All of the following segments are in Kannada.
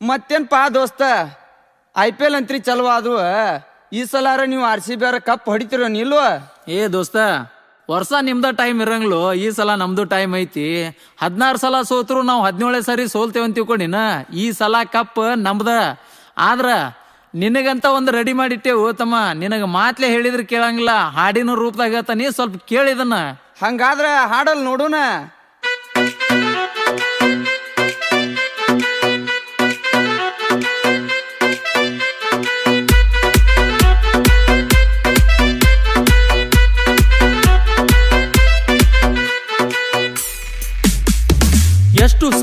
ಮತ್ತೇನ್ಪಾ ದೋಸ್ತ? ಐ ಪಿ ಎಲ್ ಅಂತ್ರಿ ಚಲೋ ಅದು ಈ ಸಲಾರ ನೀವು ಆರ್ ಸಿ ಬಿ ಕಪ್ ಹೊಡಿತಿರೋ ನಿಲ್ವ? ಏ ದೋಸ್ತ ವರ್ಷ ನಿಮ್ದ ಟೈಮ್ ಇರಂಗ್ಲು ಈ ಸಲ ನಮ್ದು ಟೈಮ್ ಐತಿ. ಹದಿನಾರು ಸಲ ಸೋತ್ರು ನಾವು ಹದಿನೇಳೇ ಸರಿ ಸೋಲ್ತೇವೆ ಅಂತ ತಿಳ್ಕೊಂಡಿನ ಈ ಸಲ ಕಪ್ ನಮ್ದ. ಆದ್ರ ನಿನಗಂತ ಒಂದು ರೆಡಿ ಮಾಡಿಟ್ಟೇವು ತಮ್ಮ. ನಿನಗ ಮಾತ್ಲೆ ಹೇಳಿದ್ರೆ ಕೇಳಂಗಿಲ್ಲ. ಹಾಡಿನ ರೂಪದಾಗ ಹೇಳ್ತಾನಿ ಸ್ವಲ್ಪ ಕೇಳಿದನ್ನ ಹಂಗಾದ್ರ ಹಾಡಲ್ ನೋಡೋಣ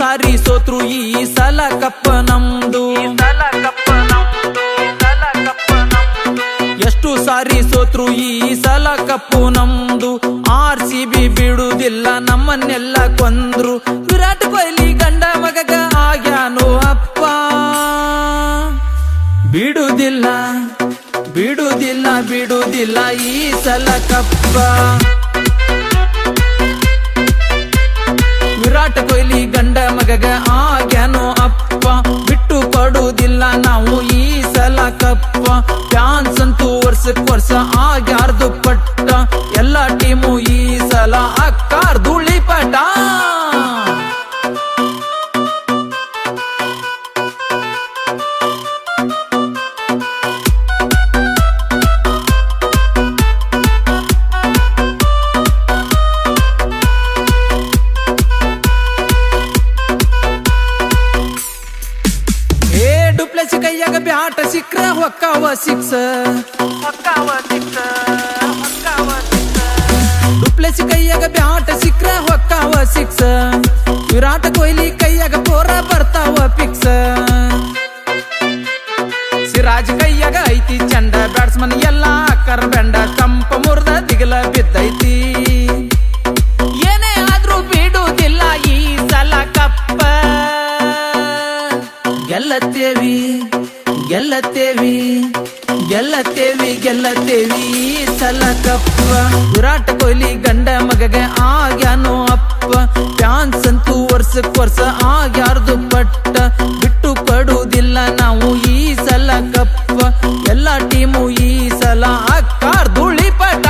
ಸಾರಿ ಸೋತ್ರು ಈ ಸಲ ಕಪ್ಪ ನಮ್ದು ಎಷ್ಟು ಸಾರಿ ಸೋತ್ರು ಈ ಸಲ ಕಪ್ಪು ನಮ್ದು. ಆರ್ ಸಿ ಬಿ ಬಿಡುದಿಲ್ಲ ನಮ್ಮನ್ನೆಲ್ಲ ಕೊಂದ್ರು. ವಿರಾಟ್ ಕೊಹ್ಲಿ ಗಂಡ ಮಗಗ ಆಗ್ಯಾನು ಅಪ್ಪ. ಬಿಡುದಿಲ್ಲ ಬಿಡುದಿಲ್ಲ ಬಿಡುದಿಲ್ಲ ಈ ಸಲ ಕಪ್ಪ. ವಿರಾಟ್ ಕೊಹ್ಲಿ ಗಂಡ ಸಿಕ್ರ ಹೊಕ್ಕಾವ ಸಿಕ್ಸ. ಡುಪ್ಲೆಸಿ ಕೈಯಾಗ ಬ್ಯಾಟ ಸಿಕ್ರ ಹೊಕ್ಕಾವ ಸಿಕ್ಸ. ವಿರಾಟ್ ಕೊಹ್ಲಿ ಕೈಯಾಗ ಪೋರ ಬರ್ತಾವ ಪಿಕ್ಸ. ಸಿರಾಜ್ ಕೈಯಾಗ ಐತಿ ಚಂಡ ಬ್ಯಾಟ್ಸ್ಮನ್, ಎಲ್ಲಾ ಕರ್ ಬೆಂಡ ಕಂಪ ಮುರ್ದ ದಿಗಲ ಬಿದ್ದೈತಿ. ಗೆಲ್ಲತ್ತೇವಿ ಗೆಲ್ಲತ್ತೇವಿ ಗೆಲ್ಲತ್ತೇವಿ. ಸಲ ಕಪ್ಪ, ವಿರಾಟ್ ಕೊಹ್ಲಿ ಗಂಡ ಮಗಗೆ ಆಗ್ಯಾನೋ ಅಪ್ಪ. ಫ್ಯಾನ್ಸ್ ಅಂತೂ ವರ್ಷಕ್ಕೆ ವರ್ಷ ಆಗ್ಯಾರ್ದು ಪಟ್ಟ. ಬಿಟ್ಟು ಕೊಡುವುದಿಲ್ಲ ನಾವು ಈ ಸಲ ಕಪ್ಪ. ಎಲ್ಲ ಟೀಮು ಈ ಸಲ ಅಕ್ಕಾರ್ ಧೂಳಿ ಪಟ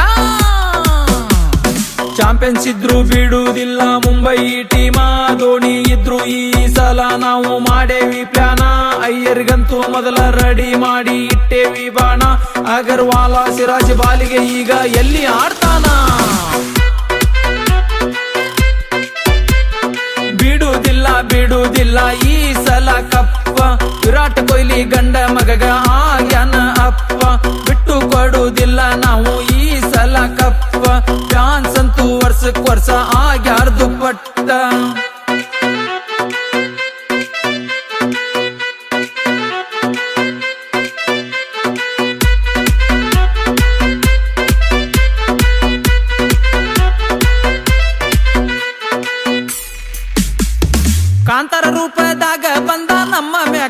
ಚಾಂಪಿಯನ್ಸ್ ಇದ್ರು ಬಿಡುವುದಿಲ್ಲ ನಾವು ಮಾಡೇವಿ ಪ್ಲಾನ. ಅಯ್ಯರಿಗಂತೂ ಮೊದಲ ರೆಡಿ ಮಾಡಿ ಇಟ್ಟೇವಿ ಬಾಣ. ಅಗರ್ವಾಲ ಸಿರಾಜ್ ಬಾಲಿಗೆ ಈಗ ಎಲ್ಲಿ ಆಡ್ತಾನ? ಬಿಡುವುದಿಲ್ಲ ಬಿಡುವುದಿಲ್ಲ ಈ ಸಲ ಕಪ್ಪ. ವಿರಾಟ್ ಕೊಹ್ಲಿ ಗಂಡ ಮಗಗ ಆಗ್ಯಾನ ಅಪ್ಪ. ಬಿಟ್ಟು ಕೊಡುವುದಿಲ್ಲ ನಾವು ಈ ಸಲ ಕಪ್ಪ. ಫ್ಯಾನ್ಸ್ ಅಂತೂ ವರ್ಷಕ್ಕೆ ವರ್ಷ ಆಗ್ಯಾರ್ದು ಪಟ್ಟ.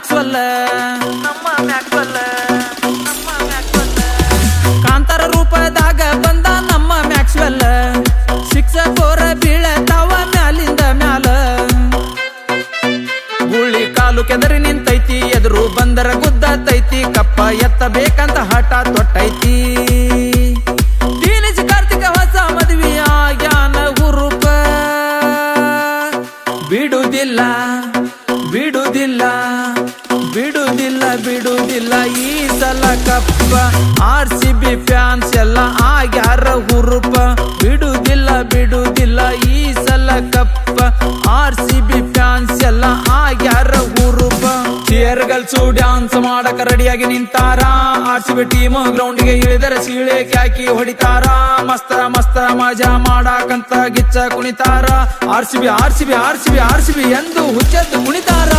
ನಮ್ಮ ಮ್ಯಾಕ್ಸ್ವೆಲ್ ನಮ್ಮ ಮ್ಯಾಕ್ವೆಲ್ ಕಾಂತಾರ ರೂಪದಾಗ ಬಂದ ನಮ್ಮ ಮ್ಯಾಕ್ಸ್ವೆಲ್ ಸಿಕ್ಸ ಫೋರ ಬೀಳತಾವ ಮ್ಯಾಲಿಂದ ಮ್ಯಾಲ. ಗುಳಿ ಕಾಲು ಕೆದರಿ ನಿಂತೈತಿ ಎದುರು ಬಂದರ ಗುದ್ದತೈತಿ ಕಪ್ಪ ಎತ್ತಬೇಕಂತ ಹಠ ತೊಟ್ಟೈತಿ. ಬಿಡುವುದಿಲ್ಲ ಬಿಡುವುದಿಲ್ಲ ಬಿಡುವುದಿಲ್ಲ ಬಿಡುವುದಿಲ್ಲ ಈ ಸಲ ಕಪ್ಪ ಆರ್ ಸಿ ಬಿ ಫ್ಯಾನ್ಸ್ ಎಲ್ಲ ಆಗ್ಯಾರ ಪ್ಲೇಯರ್ಗಲ್ಸು ಡ್ಯಾನ್ಸ್ ಮಾಡಕ ರೆಡಿಯಾಗಿ ನಿಂತಾರ. ಆರ್ ಸಿ ಬಿ ಟೀಮ್ ಇಳಿದರೆ ಸೀಳೆ ಕ್ಯಾಕಿ ಹೊಡಿತಾರ. ಮಸ್ತ ಮಸ್ತ ಮಜಾ ಮಾಡಕಂತ ಗಿಚ್ಚ ಕುಣಿತಾರ. R C B R C R C R C ಎಂದು ಹುಚ್ಚೆದ್ದು ಕುಣಿತಾರ.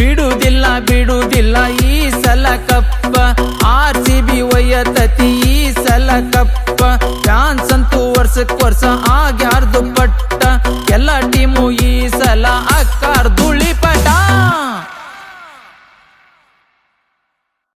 ಬಿಡುವುದಿಲ್ಲ ಬಿಡುವುದಿಲ್ಲ ಈ ಸಲ ಕಪ್ಪ. ಆರ್ ಸಿ ಬಿ ಒಯ್ಯತತಿ ಈ ಸಲ ಕಪ್ಪ. ಡ್ಯಾನ್ಸ್ ಅಂತೂ ವರ್ಷಕ್ಕೊರ್ಸ ಆಗ್ಯಾರ್ದು ಪಟ್ಟ. ಎಲ್ಲ ಟೀಮು